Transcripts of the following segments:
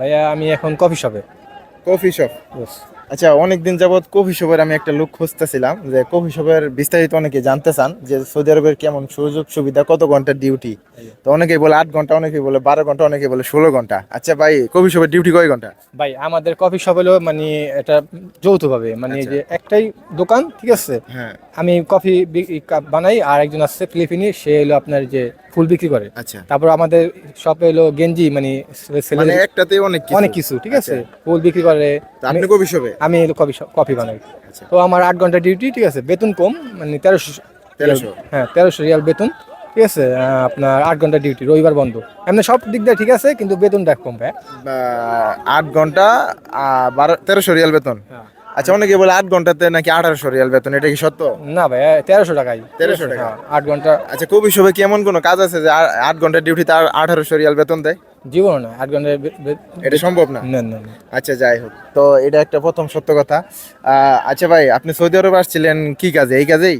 ভাইয়া আমি এখন কফি শপে কফি শপ আচ্ছা অনেকদিন যাবৎ কফি শপের আমি একটা লুক খুঁজতেছিলাম যে কফি শপের বিস্তারিত অনেকে জানতে চান যে সৌদি আরবের কেমন সুযোগ সুবিধা কত ঘণ্টার ডিউটি তো অনেকেই বলে আট ঘণ্টা অনেকেই বলে বারো ঘণ্টা অনেকেই বলে ষোলো ঘণ্টা। আচ্ছা ভাই কফি শপের ডিউটি কয় ঘণ্টা? ভাই আমাদের কফি শপ হলো মানে এটা যৌথভাবে মানে আচ্ছা। যে একটাই দোকান ঠিক আছে? হ্যাঁ। আমি কফি বানাই আর একজন আছে ফিলিপিনি সে হলো আপনার যে ফুল বিক্রি করে। আচ্ছা। তারপর আমাদের শপে হলো গেঞ্জি মানে মানে একটাতে অনেক কিছু। অনেক কিছু ঠিক আছে? আচ্ছা। ফুল বিক্রি করে। আপনি কফি শপে? আমি কফি কফি বানাই। আচ্ছা। তো আমার আট ঘণ্টা ডিউটি ঠিক আছে? বেতন কম মানে তেরোশো 1300 হ্যাঁ তেরোশো রিয়াল বেতন ঠিক আছে? আপনার আট ঘণ্টা ডিউটি রবিবার বন্ধ। এমনি সব দিক দিয়ে ঠিক আছে কিন্তু বেতনটা কম ভাই। আট ঘণ্টা বারো তেরোশো রিয়াল বেতন। আচ্ছা অনেকে বলে আট ঘন্টাতে নাকি আঠারোশো রিয়াল বেতন এটা কি সত্য? না ভাই তেরোশো টাকাই। তেরোশো টাকা? হ্যাঁ, আট ঘণ্টা। আচ্ছা কফি শপে কি এমন কোনো কাজ আছে যে আট ঘণ্টা ডিউটি তার আঠারোশো রিয়াল বেতন দেয়? জীবন না আট ঘণ্টা এটা সম্ভব না? না না না। আচ্ছা যাই হোক। তো এটা একটা প্রথম সত্য কথা। আচ্ছা ভাই আপনি সৌদি আরবে আসছিলেন কি কাজে? এই কাজেই?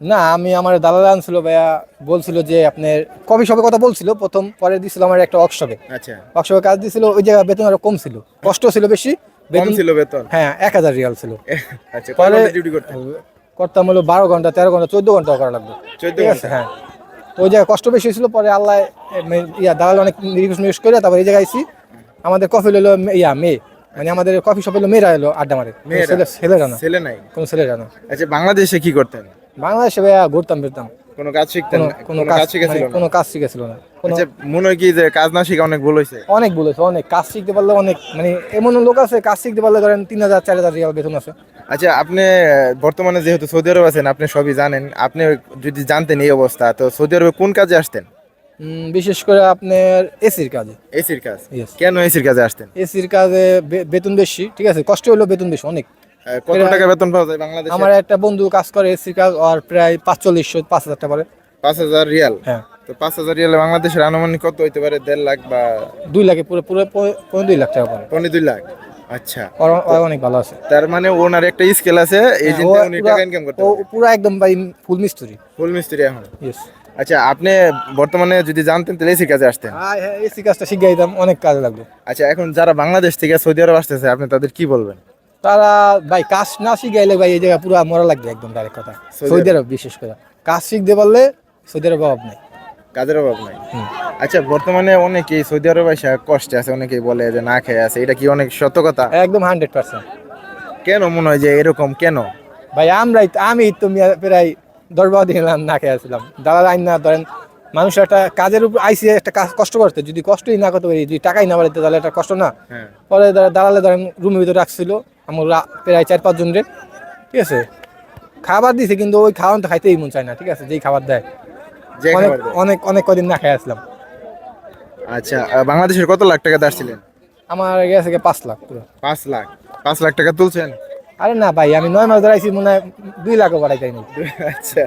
না আমি আমার দালাল আনছিল ভাইয়া বলছিল যে আপনার কফি শপের কথা বলছিল প্রথম পরে দিছিল আমার একটা ওয়ার্কশপে আচ্ছা। ওয়ার্কশপে কাজ দিছিল ওই জায়গায় বেতন আরও কম ছিল কষ্ট ছিল বেশি বেতন ছিল বেতন? হ্যাঁ এক হাজার রিয়াল ছিল। আচ্ছা পরে ডিউটি করতে করতাম হলো বারো ঘণ্টা তেরো ঘণ্টা চোদ্দ ঘণ্টা করা লাগবে 14 ঠিক আছে হ্যাঁ। তো ওই জায়গায় কষ্ট বেশি হয়েছিল পরে আল্লাহ ইয়া দালাল অনেক নিরিশ নিরিশ করে তারপর এই জায়গায় আইসি আমাদের কফি হলো ইয়া মেয়ে মানে আমাদের কফি শপ হলো মেয়েরা এলো আড্ডা মারে। ছেলে ছেলেরা না। ছেলে নাই? কোনো ছেলেরা না। আচ্ছা বাংলাদেশে কি করতেন? বাংলাদেশে ভাইয়া ঘুরতাম ফিরতাম। কোনো কাজ শিখতেন কোনো না? কোনো কোনো কাজ কাজ শিখেছিল মানে কোনো কাজ শিখেছিল না। আচ্ছা মনে হয় কি যে কাজ না শিখে অনেক ভুল হয়েছে? অনেক বলেছে অনেক। কাজ শিখতে পারলে অনেক মানে এমন লোক আছে কাজ শিখতে পারলে ধরেন তিন হাজার চার হাজার রিয়াল বেতন আছে। আচ্ছা আপনি বর্তমানে যেহেতু সৌদি আরব আছেন আপনি সবই জানেন। আপনি যদি জানতেন এই অবস্থা তো সৌদি আরবে কোন কাজে আসতেন? বিশেষ করে আপনার এসির কাজে। এসির কাজ? কেন এসির কাজে আসতেন? এসির কাজে বেতন বেশি ঠিক আছে? কষ্ট হলো বেতন বেশি অনেক। কত টাকা বেতন পাওয়া যায় বাংলাদেশে? আমার একটা বন্ধু কাজ করে কাজ আর প্রায় পাঁচচল্লিশশো পাঁচ হাজার টাকা পাঁচ হাজার রিয়াল? হ্যাঁ। তো পাঁচ হাজার রিয়ালে বাংলাদেশের আনুমানিক কত হইতে পারে? দেড় লাখ বা দুই লাখে পুরো পুরো পনেরো দুই লাখ টাকা করে পনেরো দুই লাখ। আচ্ছা। অনেক ভালো আছে। তার মানে ওনার একটা স্কেল আছে এই যে হ্যাঁ, উনি টাকা ইনকাম করতে পারে। একদম ভাই ফুল মিস্ত্রি ফুল মিস্ত্রি এখন? ইয়েস আচ্ছা আপনি বর্তমানে যদি জানতেন তাহলে এসি কাজে আসতেন। হ্যাঁ এসি কাজটা শিখে দিতাম অনেক কাজে লাগবে আচ্ছা এখন যারা বাংলাদেশ থেকে সৌদি আরব আসতেছে আপনি তাদের কি বলবেন? তারা ভাই কাজ না শিখাইলে ভাই এই জায়গায় পুরো মরা লাগবে একদম ডাইরেক্ট কথা। সৌদি আরব? বিশেষ করে। কাজ শিখতে পারলে সৌদি আরব অভাব নেই। কাজের অভাব নাই। আচ্ছা বর্তমানে অনেকেই সৌদি আরব এসে কষ্টে আছে অনেকেই বলে যে না খেয়ে আছে এটা কি অনেক সত্য কথা? একদম হান্ড্রেড পার্সেন্ট কেন মনে হয় যে এরকম কেন? ভাই আমরাই আমি তো প্রায় দশ বারো দিন না খেয়ে আসছিলাম। দালাল আইন না ধরেন মানুষ একটা কাজের উপর আইসি একটা কাজ কষ্ট করতে যদি কষ্টই না করতে পারি যদি টাকাই না বাড়িতে তাহলে একটা কষ্ট না। হ্যাঁ। পরে দালালে ধরেন রুমের ভিতরে রাখছিল। আমার প্রায় চার পাঁচজন রে ঠিক আছে? খাবার দিছে কিন্তু ওই খাওয়ান তো খাইতেই মন চায় না ঠিক আছে? যেই খাবার দেয়। যে অনেক অনেক অনেক কদিন না খেয়ে আসলাম। আচ্ছা বাংলাদেশের কত লাখ টাকা আসছিলেন আমার গেছে পাঁচ লাখ পুরো। পাঁচ লাখ। পাঁচ লাখ টাকা তুলছেন? আরে না ভাই আমি নয় মাস ধরাইছি মনে হয় দুই লাখও বাড়াই যাইনি আচ্ছা।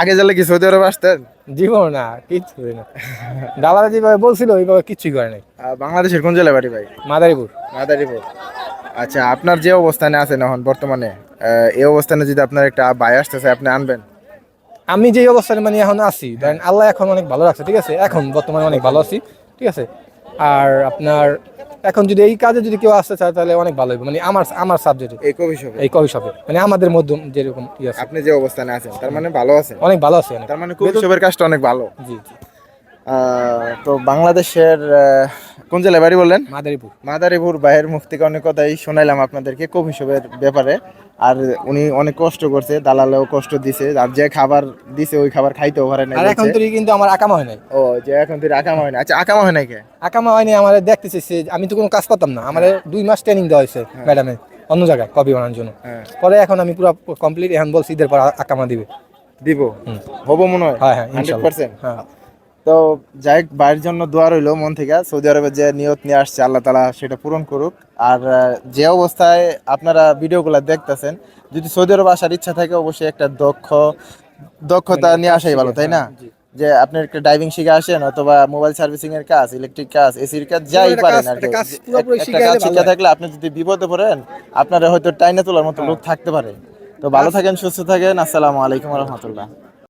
আগে গেলে কি সৌদি আরব আসতেন? জীবন না কিচ্ছু না। দালালা যেভাবে বলছিল ওইভাবে কিচ্ছুই করে নাই। বাংলাদেশের কোন জেলায় বাড়ি ভাই? মাদারীপুর। মাদারীপুর। আচ্ছা আপনার যে অবস্থানে আছেন এখন বর্তমানে এই অবস্থানে যদি আপনার একটা ভাই আসতেছে আপনি আনবেন? আমি যে অবস্থানে মানে এখন আছি ধরেন আল্লাহ এখন অনেক ভালো রাখছে ঠিক আছে? এখন বর্তমানে অনেক ভালো আছি ঠিক আছে? আর আপনার এখন যদি এই কাজে যদি কেউ আসতে চায় তাহলে অনেক ভালো হবে মানে আমার আমার সাবজেক্টে এই কবি শপে এই কফি শপে মানে আমাদের মধ্যে যেরকম আছে। আপনি যে অবস্থানে আছেন তার মানে ভালো আছেন? অনেক ভালো আছে তার মানে কবি শপের কাজটা অনেক ভালো। জি জি। তো বাংলাদেশের কোন জেলায় বাড়ি বললেন? মাদারীপুর। মাদারীপুর বাইরের মুখ থেকে অনেক কথাই শোনাইলাম আপনাদেরকে কফি শপের ব্যাপারে। আর উনি অনেক কষ্ট করছে দালালেও কষ্ট দিছে আর যে খাবার দিছে ওই খাবার খাইতেও পারে না আর এখন তো কিন্তু আমার আকামা হয় নাই। ও যে এখন তুই আকামা হয় না আচ্ছা আকামা হয় না কে? আকামা হয় হয়নি আমার দেখতে চাইছে আমি তো কোনো কাজ করতাম না। আমার দুই মাস ট্রেনিং দেওয়া হয়েছে ম্যাডামে অন্য জায়গায় কপি বানানোর জন্য। হ্যাঁ। পরে এখন আমি পুরো কমপ্লিট এখন বলছি ঈদের পর আকামা দিবে। দিব। হব মনে হয়? হ্যাঁ হ্যাঁ হান্ড্রেড পার্সেন্ট হ্যাঁ। তো যাই হোক, ভাইয়ের জন্য দোয়া রইল মন থেকে। সৌদি আরবে যে নিয়ত নিয়ে আসছে আল্লাহ তালা সেটা পূরণ করুক। আর যে অবস্থায় আপনারা ভিডিওগুলো দেখতেছেন যদি সৌদি আরব আসার ইচ্ছা থাকে অবশ্যই একটা দক্ষ দক্ষতা নিয়ে আসাই ভালো তাই না? যে আপনি একটা ড্রাইভিং শিখে আসেন অথবা মোবাইল সার্ভিসিং এর কাজ ইলেকট্রিক কাজ এসির কাজ যাই পারেন আর কি। একটা কাজ শিখে থাকলে আপনি যদি বিপদে পড়েন আপনারা হয়তো টাইনে তোলার মতো লোক থাকতে পারে। তো ভালো থাকেন সুস্থ থাকেন আসসালামু আলাইকুম রহমতুল্লাহ।